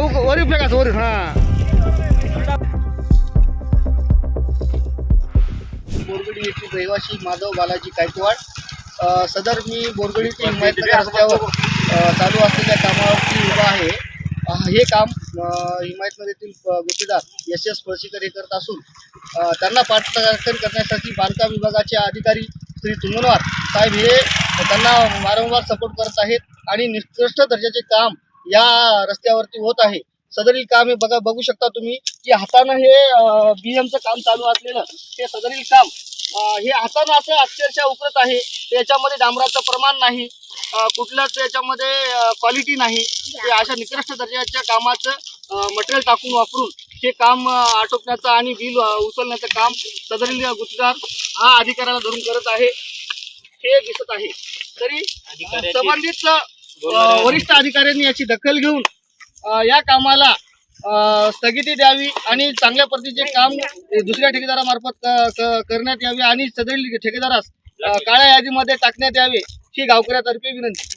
वरी फेकायचं वरी. हा. बोरगडी येथील रहिवासी माधव बालाजी गायकवाड. सदर मी बोरगडी ते हिमायतनगर रस्त्यावर चालू असलेल्या कामावरती उभा आहे. हे काम हिमायतनगर येथील अ, गुत्तेदार एस एस पळशीकर हे करत असून त्यांना पाठराखण करण्यासाठी बांधकाम विभागाचे अधिकारी श्री तुंगनवार साहेब हे त्यांना वारंवार सपोर्ट करत आहेत आणि निकृष्ट दर्जाचे काम या रस्त्यावरती होत आहे. सदरील काम हे बघा बघू शकता तुम्ही की हातानं हे बीएमचं काम चालू असलेलं ते सदरील काम हे हातानं असं अक्षरशः उकरत आहे. त्याच्यामध्ये डांबराचं प्रमाण नाही. कुठल्याच याच्यामध्ये क्वालिटी नाही. ते अशा निकृष्ट दर्जाच्या कामाचं मटेरियल टाकून वापरून हे काम आटोपण्याचं आणि बिल उचलण्याचं काम सदरील गुत्तेदार हा अधिकाऱ्याला धरून करत आहे. हे दिसत आहे. तरी संबंधित वरिष्ठ अधिकाऱ्यांनी याची दखल घेऊन या कामाला स्थगिती द्यावी आणि चांगल्या पद्धतीचे काम दुसऱ्या ठेकेदारामार्फत करण्यात यावे आणि सदरील ठेकेदारास काळ्या यादीमध्ये टाकण्यात यावे ही गावकऱ्यातर्फे विनंती.